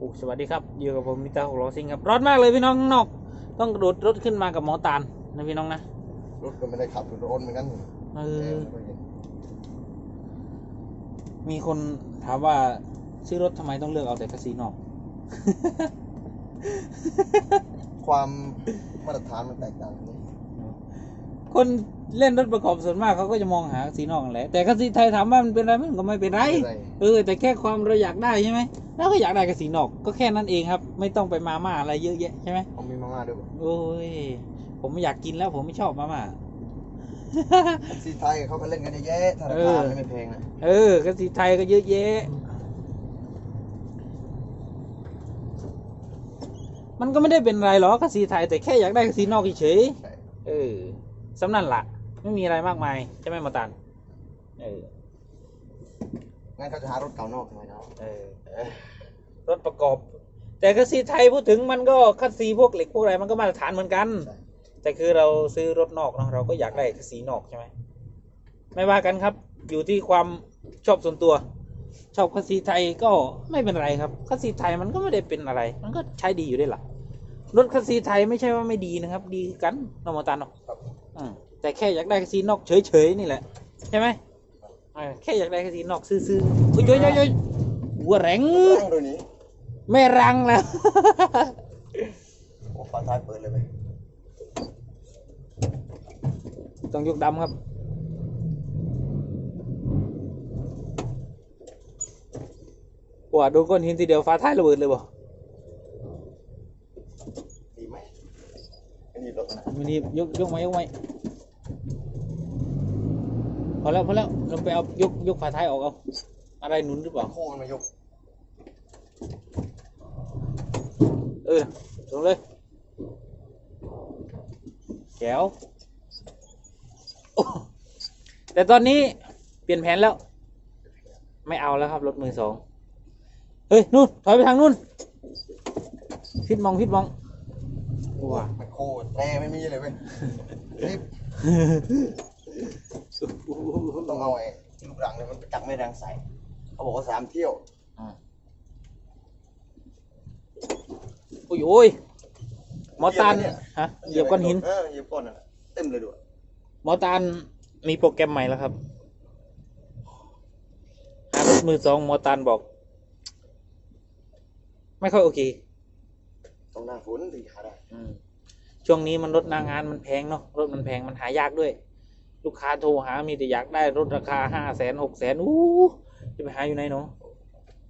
อ้สวัสดีครับอยู่กับผมมิตาหกล้อซิงครับร้อนมากเลยพี่น้องข้างนอก ต้องกระโดดรถขึ้นมากับหมอตาลนะพี่น้องนะรถก็ไม่ได้ขับรถร้อนเหมือนกันเอแออร์ไม่ค่อยเย็นมีคนถามว่าซื้อรถทำไมต้องเลือกเอาแต่คาซีนอก ความมาตรฐานมันแตกต่างกันคน เล่นรถประกอบส่วนมากเขาก็จะมองหาคาซีนอกนั่นแหละแต่คาซีไทยถามว่ามันเป็นไรมันก็ไม่เป็นไรไม่เป็นไรเออแต่แค่ความเราอยากได้ใช่ไหมเราก็อยากได้กระสีนอกก็แค่นั้นเองครับ ไม่ต้องไปมาม่าอะไรเยอะแยะใช่ไหมเอามีมาม่าด้วยป่ะโอ้ยผมไม่อยากกินแล้วผมไม่ชอบมาม่าซีไทยเขาก็เล่นกันเยอะแยะธนาคารไม่แพงนะเออกระสีไทยก็เยอะแยะมันก็ไม่ได้เป็นไรหรอกกระสีไทยแต่แค่อยากได้กระสีนอกเฉยใช่ๆเออสำนั่นละ ไม่มีอะไรมากมายใช่ไหมหมาตันเอองั้นเขาจะหารถเก่านอกทำไมเนาะเออเอ้ยรถประกอบ แต่กระสีไทยพูดถึงมันก็คัดสีพวกเหล็กพวกอะไรมันก็มาตรฐานเหมือนกันใช่แต่คือเราซื้อรถนอกเนาะเราก็อยากได้สีนอกใช่ไหมไม่ว่ากันครับ อยู่ที่ความชอบส่วนตัว ชอบคัสซีไทยก็ไม่เป็นไรครับคัสซีไทยมันก็ไม่ได้เป็นอะไร มันก็ใช้ดีอยู่ได้หละรถคัสซีไทยไม่ใช่ว่าไม่ดีนะครับ ดีกันนอมตันเนาะครับ อืม แต่แค่อยากได้คัสซีนอกเฉยๆนี่แหละใช่ไหมเออแค่อยากได้คัสซีนอกซื่อๆอุ้ยโยยโยยโยยหัวแรงนั่งดูนี้ไม่รังแล้วโอ้ฟ้าท้ายเปิดเลยไหมต้องยกดำครับ ว่าโดนก้อนหินทีเดียวฟ้าท้ายระเบิดเลยบ่ดีไหมอันนี้รถนะมันนี่ยกยกมายกมา พอแล้วพอแล้วเราไปเอายกยกฝาท้ายออกเอา อะไรหนุนหรือเปล่าโค้งมันมายก เออลงเลยแก้วโอ้แต่ตอนนี้เปลี่ยนแผนแล้ว ไม่เอาแล้วครับรถมือสองเฮ้ยนู่นถอยไปทางนู่นพิดมองพิดมองว้ามันโค้งแต่ไม่มีเลยเว้ยรีบ ต้องเอาไอ้ลูกรังเนี่ยมันจับไม่แรงใส่ เขาบอกว่าสามเที่ยวโอ้ยโอ้ยหมอตันฮะเหยียบก้อนหินเออเหยียบก้อนนั่นน่ะเต็มเลยด้วยหมอตาลมีโปรแกรมใหม่แล้วครับหารถมือสองหมอตาลบอก ไม่ค่อยโอเคต้องหน้าฝนถึงหาได้อืมช่วงนี้มันรถหนางานมันแพงเนาะรถมันแพงมันหายากด้วย ลูกค้าโทรหามีแต่อยากได้รถราคาห้าแสนหกแสนอู้จะไปหาอยู่ไหนเนาะ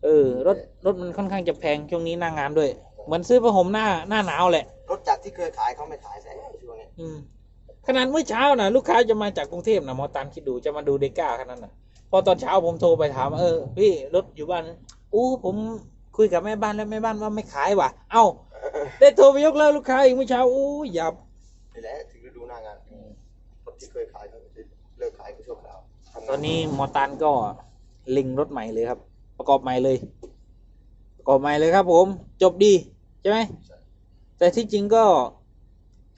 เออ รถรถมันค่อนข้างจะแพงช่วงนี้หน้างานด้วย เหมือนซื้อผ้าห่มหน้าหน้าหนาวแหละ รถจากที่เคยขายเขาไม่ขายแต่ช่วงนี้อืมขนาดเมื่อเช้านะลูกค้าจะมาจากกรุงเทพนะหมอตันคิดดูจะมาดูเดก้าขนาดนั้นนะพอตอนเช้าผมโทรไปถามว่าเออพี่รถอยู่บ้านอู้ผมคุยกับแม่บ้านแล้วแม่บ้านว่าไม่ขายว่ะ เอ้าได้โทรไปยกเลิกลูกค้าอีกเมื่อเช้าอู้หยับนี่แหละถึงฤดูหน้างานรถ ที่เคยขายเขาจะเลิกขายก็ชั่วคราวทำงาตอนนี้หมอตันก็เลิงรถใหม่เลยครับ ประกอบใหม่เลย ประกอบใหม่เลยครับ ผม จบดีใช่ไหมใช่แต่ที่จริงก็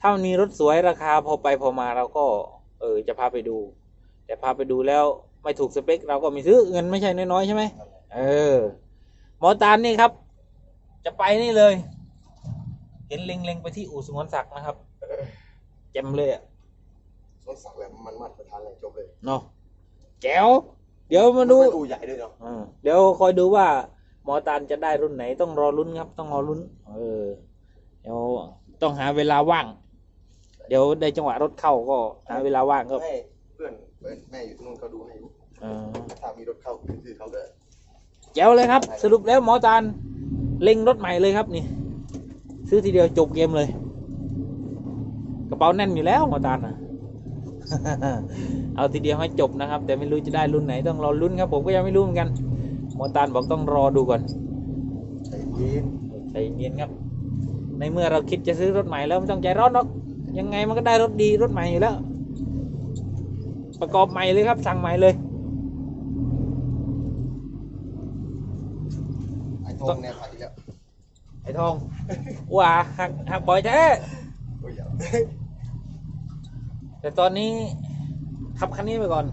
ถ้ามันมีรถสวยราคาพอไปพอมาเราก็ เออจะพาไปดู แต่พาไปดูแล้วไม่ถูกสเปค เราก็ไม่ซื้อเงินไม่ใช่น้อยๆใช่ไหมเออหมอตาลนี่ครับ จะไปนี่เลย เห็นเล็งๆไปที่อู่สงวนศักดิ์นะครับ แจมเลยอะ สวนสักดิ์แบบมันมัดประธานอะไรจบเลยเนาะแจ๋วเดี๋ยวมาดูไม่ดูใหญ่ด้วยเนาะอ่าเดี๋ยวคอยดูว่า หมอตาลจะได้รุ่นไหนต้องรอลุ้นครับ ต้องรอลุ้นเออ เดี๋ยวต้องหาเวลาว่าง เดี๋ยวได้จังหวะรถเข้าก็หาเวลาว่างก็ให้เพื่อนเพื่อนแม่อยู่ที่นู่นเขาดูให้อยู่อ่าถ้ามีรถเข้าคือเขาเลยแจ๋วเลยครับ สรุปแล้วหมอตาลเล็งรถใหม่เลยครับนี่ ซื้อทีเดียวจบเกมเลย กระเป๋าแน่นอยู่แล้วหมอตาลนะ เอาทีเดียวให้จบนะครับ แต่ไม่รู้จะได้รุ่นไหนต้องรอลุ้นครับ ผมก็ยังไม่รู้เหมือนกันหมอตาลบอกต้องรอดูก่อนใจเย็นใจเย็นครับ ในเมื่อเราคิดจะซื้อรถใหม่แล้วไม่ต้องใจร้อนหรอกยังไงมันก็ได้รถดีรถใหม่อยู่แล้ว ประกอบใหม่เลยครับ สั่งใหม่เลยไอ้ทองเนี่ยขายอีกแล้วไอ้ทองว่าหักหักบ่อยแท้โอ้ยอย่า แต่ตอนนี้ขับคันนี้ไปก่อน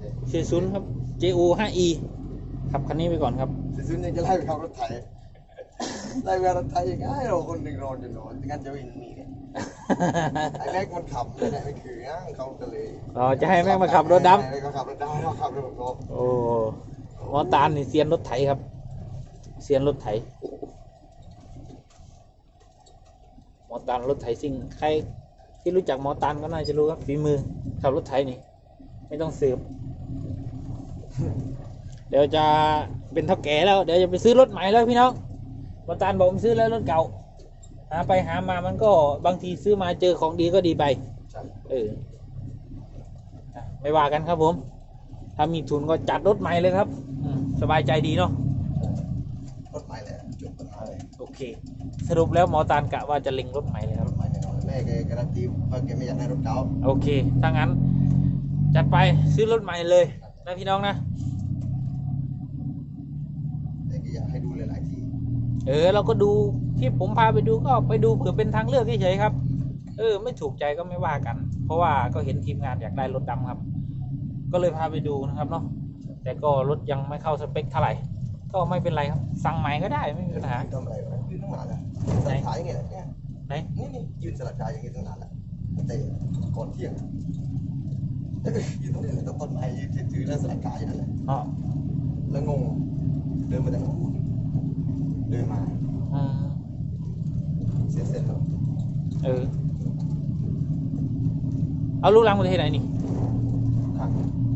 40 ครับ JU 5E ขับคันนี้ไปก่อนครับซื้อยังจะไล่ไปขับรถไถได้เวลาไทยยังไงเราคนหนึ่งนอนจะนอนงั้นจะวินมีเนี่ยไอ้แม็กมันขับไม่ได้ไม่คืองั้นเขาก็เลยอ๋อจะให้แม่งมาขับรถดให้เขาขับรถดำเขาขับรถกอล์ฟำโอ้หมอตาลนี่เซียนรถไถครับ เซียนรถไถหมอตาลรถไถซิ่งใคร ที่รู้จักหมอตาลก็น่าจะรู้ครับฝีมือขับรถไถนี่ ไม่ต้องสืบ เดี๋ยวจะเป็นเท่าแก่แล้ว เดี๋ยวจะไปซื้อรถใหม่แล้วพี่น้องหมอตาลบอกผมซื้อแล้วรถเก่า หาไปหามามันก็บางทีซื้อมาเจอของดีก็ดีไปใช่เอออะไม่ว่ากันครับผม ถ้ามีทุนก็จัดรถใหม่เลยครับอืมสบายใจดีเนาะรถใหม่เลยจบปัญหาเลยโอเค สรุปแล้วหมอตาลกะว่าจะเล็งรถใหม่เลยครรับถให ม่แน่นอนแม่แกการันตีว่าแกไม่อยากได้รถเก่าโอเค ถ้างั้น จัดไปซื้อรถใหม่เลยนะพี่น้องนะ แต่แกอยากให้ดูหลายๆที่เออ เราก็ดูที่ผมพาไปดูก็ไปดูเผื่อเป็นทางเลือกเฉยๆครับ เออ ไม่ถูกใจก็ไม่ว่ากัน เพราะว่าก็เห็นทีมงานอยากได้รถดำครับ ก็เลยพาไปดูนะครับเนาะแต่ก็รถยังไม่เข้าสเปคเท่าไหร่ ก็ไม่เป็นไรครับ สั่งใหม่ก็ได้ไม่มีปัญหา ทำอะไรวะยืนตั้งนานแล้วสลัดขายอย่างเงี้ยเนี่ย ไหนนี่นี่ยืนสลัดขายอย่างเงี้ยตั้งนานแล้วแต่ก่อนเที่ยงยืนตรงนี้เลยต้นไม้ยืนถือแล้วสลัดขายอยู่นั่นแหละอ๋อแล้วงงเดินมาจากนู้นเดินมาอืมเสียเส้นแล้วเออเอาลูกรังประเทศไหนนี่ข้าง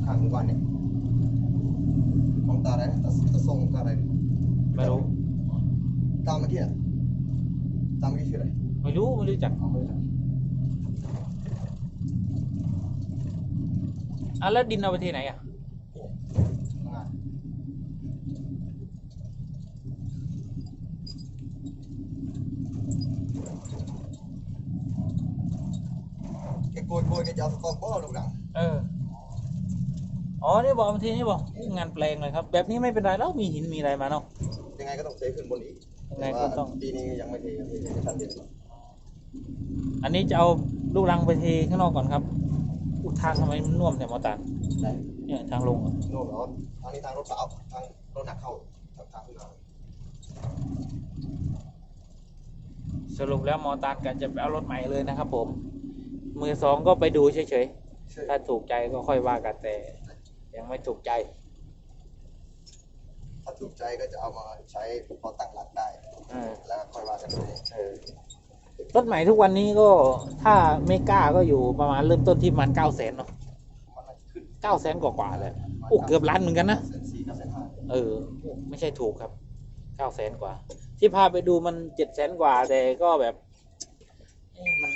ข้างหมู่บ้านเนี่ยของตาอะไรนะตาตาทรงตาอะไรไม่รู้ตามเมื่อกี้อะ ไรไม่รู้ไม่รู้จักเอาไม่รู้จักอะแล้วดินเอาประเทศไหนอะทำงานแกโกยโกยแกจะเอาสตอเบอร์ลงหลังเออ อ๋อนี่บอกประเทศนี้บอกงานแปลงเลยครับ แบบนี้ไม่เป็นไรแล้วมีหินมีอะไรมาเนาะยังไงก็ต้องเทขึ้นบนอีกยังไงก็ต้องแปีนี้ยังไม่เทยังไม่เทไม่ทันเดียว อันนี้จะเอาลูกรังไปเทข้างนอกก่อนครับ อุทางทำไมมันน่วมเนี่ยหมอตาลได้เนี่ยทางลงอะโน่นเหรอทางนี้ทางรถเปล่าทางรถหนักเข้าทางทางขึ้นมาสรุปแล้วหมอตาลกันจะไปเอารถใหม่เลยนะครับ ผม มือสองก็ไปดูเฉยๆถ้าถูกใจก็ค่อยว่ากันแต่ ยังไม่ถูกใจ ถ้าถูกใจก็จะเอามาใช้พอตั้งหลักได้ เออ แล้วค่อยว่ากันเอง เออ รถใหม่ทุกวันนี้ก็ถ้าไม่กล้าก็อยู่ประมาณเริ่มต้นที่ประมาณเก้าแสนเนาะมันน่าจะขึ้นเก้าแสนกว่าๆเลยโอ้เกือบล้านเหมือนกันนะเซนสี่กับเซนห้าเออ ไม่ใช่ถูกครับเก้าแสนกว่า ที่พาไปดูมันเจ็ดแสนกว่า แต่ก็แบบเอ๊ะมัน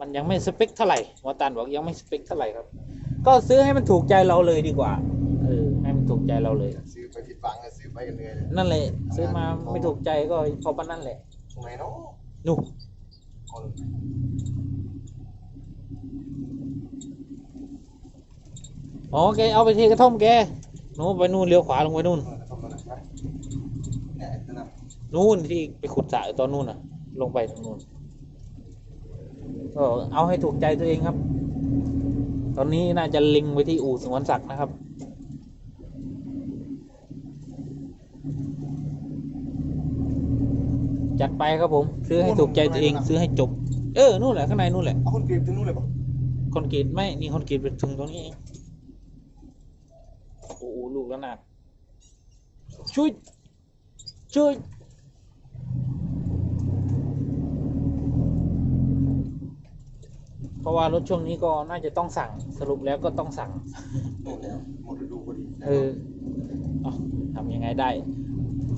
มันยังไม่สเปคเท่าไหร่หมอตันบอกยังไม่สเปคเท่าไหร่ครับ ก็ซื้อให้มันถูกใจเราเลยดีกว่า เออ ให้มันถูกใจเราเลย ซื้อไปผิดฝังเลยซื้อไปกันเหนื่อยเลยนั่นแหละซื้อมาไม่ถูกใจก็พอปานนั่นแหละตรงไหนเนาะนู่นคน อ๋อแกเอาไปเทกระท่อมแกหนูไปนู่นเลี้ยวขวาลงไปนู่นเออทำมาหน่อยนะเนี่ยนั่นน่ะนู่นที่ไปขุดสระตอนนู่นน่ะ ลงไปตรงนู่นก็เอาให้ถูกใจตัวเองครับ ตอนนี้น่าจะลิงไปที่อู่สงวนศักดิ์นะครับ จัดไปครับผม ซื้อให้ถูกใจตัวเองซื้อให้จบ เออนู่นแหละข้างในนู่นแหละเอาคนกรีบถึงนู้นเลยป่ะคอนกรีตไม่นี่คอนกรีตไปถึงตรงนี้เองโอ้โหลูกแล้วนาดช่วยช่วยเพราะว่ารถช่วงนี้ก็น่าจะต้องสั่งสรุปแล้วก็ต้องสั่งนู่นแล้วหมดฤดูพอดีเออเอาทำยังไงได้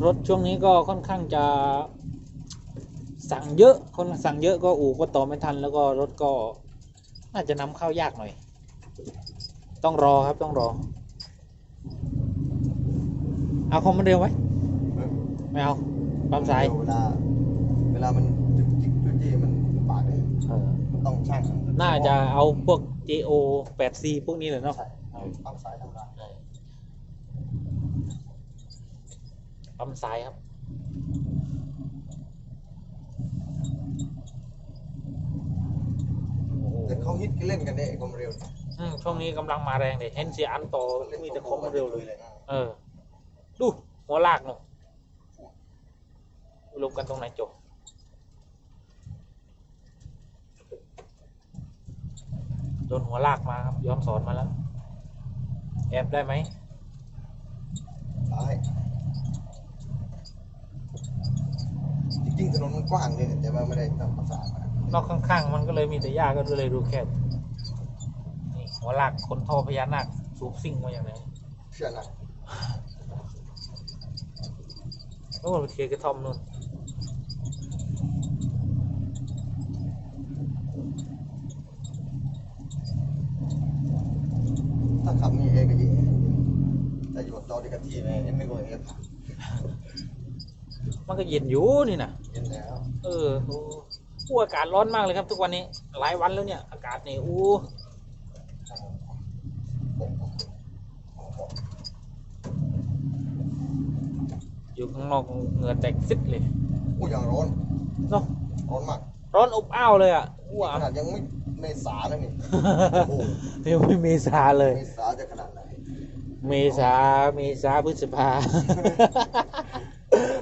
รถช่วงนี้ก็ค่อนข้างจะ สั่งเยอะคนสั่งเยอะก็อู่ก็ต่อไม่ทัน แล้วก็รถก็น่าจะนำเข้ายากหน่อย ต้องรอครับต้องรอ เอาคอมมันเร็วไหมเออไม่เอาปั๊มสายเวลา เวลามันจุกจิกจุกจี้มันปากเลยเออมันต้องช่างน่าจะเอาพวก JO 8C พวกนี้เลยเนาะใช่ปั๊มสายทำงานปั๊มสายครับ แต่เขาฮิตเล่นกันเนี่ยไอ้ความเร็วอืมช่วงนี้กำลังมาแรงเลยเห็นเสียอันโตมีแต่คอมเร็วเลย เออ ดูหัวลากเนาะรรวมกันตรงไหนจบโดนหัวลากมาครับย้อนสอนมาแล้ว แอบได้ไหมซ้ายจริงๆถนนมันกว้างเลยเนี่ยแต่ว่าไม่ได้ทำประสานมา นอกข้างๆ มันก็เลยมีแต่หญ้าก็เลยดูแคบนี่หัวลากคนท่อพญานาคสูบซิ่งมาอย่างไรเชื่อนะโอ้เทียกระท่อมนู่นถ้าขับนี่เองก็เย็นแต่อยู่ตอนนี้กันที่ไหมยังไม่รู้เองผ่านมันก็เย็นอยู่นี่นะเย็นแล้ว เออโอ้โอ้อากาศร้อนมากเลยครับ ทุกวันนี้ หลายวันแล้วเนี่ย อากาศนี่อู้อยู่ข้างนอกเหงื่อแตกซิดเลยอู้ยังร้อนเนาะร้อนมาก ร้อนอบอ้าวเลยอะอ้วขนาดยังไม่เมษาแล้วนี่โอ้โหเดี๋ยวไม่เมษาเลยเมษาจะขนาดไหนเมษาเมษาพฤษภา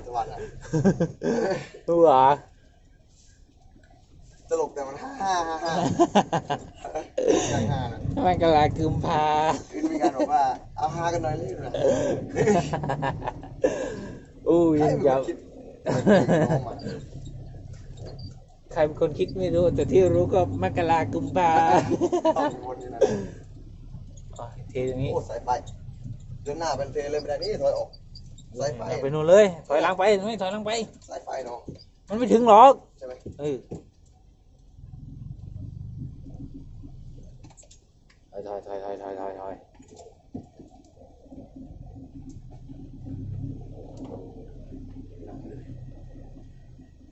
ตะวันอะตัว ตลกแต่มันห้าห้าห้าห้ายังห้านะมันกลากุมภาคือมีการบอกว่าเอาฮากันหน่อยเลยนะอู้ใครยังเป็นยาควนคิดน้องมันใครเป็นคนคิดไม่รู้ แต่ที่รู้ก็มกรากุมภาต้องเป็นคนนี้นะอ๋อเทอย่างนี้โอ้สายไฟเดินหน้าเป็นเทเลยไม่ได้นี่ถอยออกสายไฟไปนู่นเลย ถอยหลังไปไม่ถอยหลังไปสายไฟเนาะมันไม่ถึงหรอกใช่ไหมเออ ถอยถอยถอยถอยถอยถอยถอย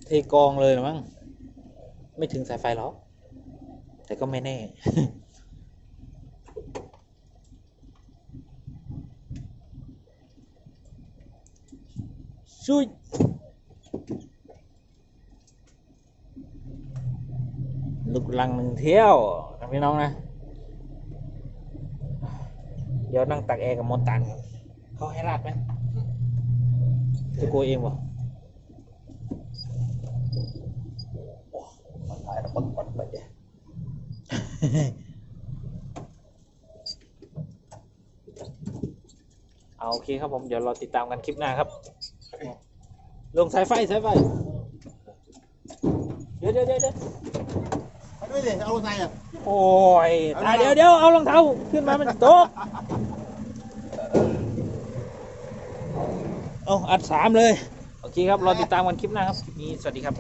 เทกองเลยหรอมั้งไม่ถึงสายไฟหรอกแต่ก็ไม่แน่ช่วย ลูกลังหนึ่งเที่ยวนะพี่น้องนะ เดี๋ยวนั่งตักแอร์กับมอนตันเขาให้ราดไหมจะโกยเองบ่มันถ่ายแล้วปักปักไปเนี่ยเอาโอเคครับผม เดี๋ยวเราติดตามกันคลิปหน้าครับ ลงสายไฟสายไฟ เดี๋ยวเดี๋ยวเดี๋ยวเดี๋ยว ไปด้วยดิเอาไงอะโอ้ยตายเดี๋ยวเดี๋ยวเอารองเท้าขึ้นมามันตกเอาอัดสามเลย โอเคครับเราติดตามกันคลิปหน้าครับ คลิปนี้ สวัสดีครับ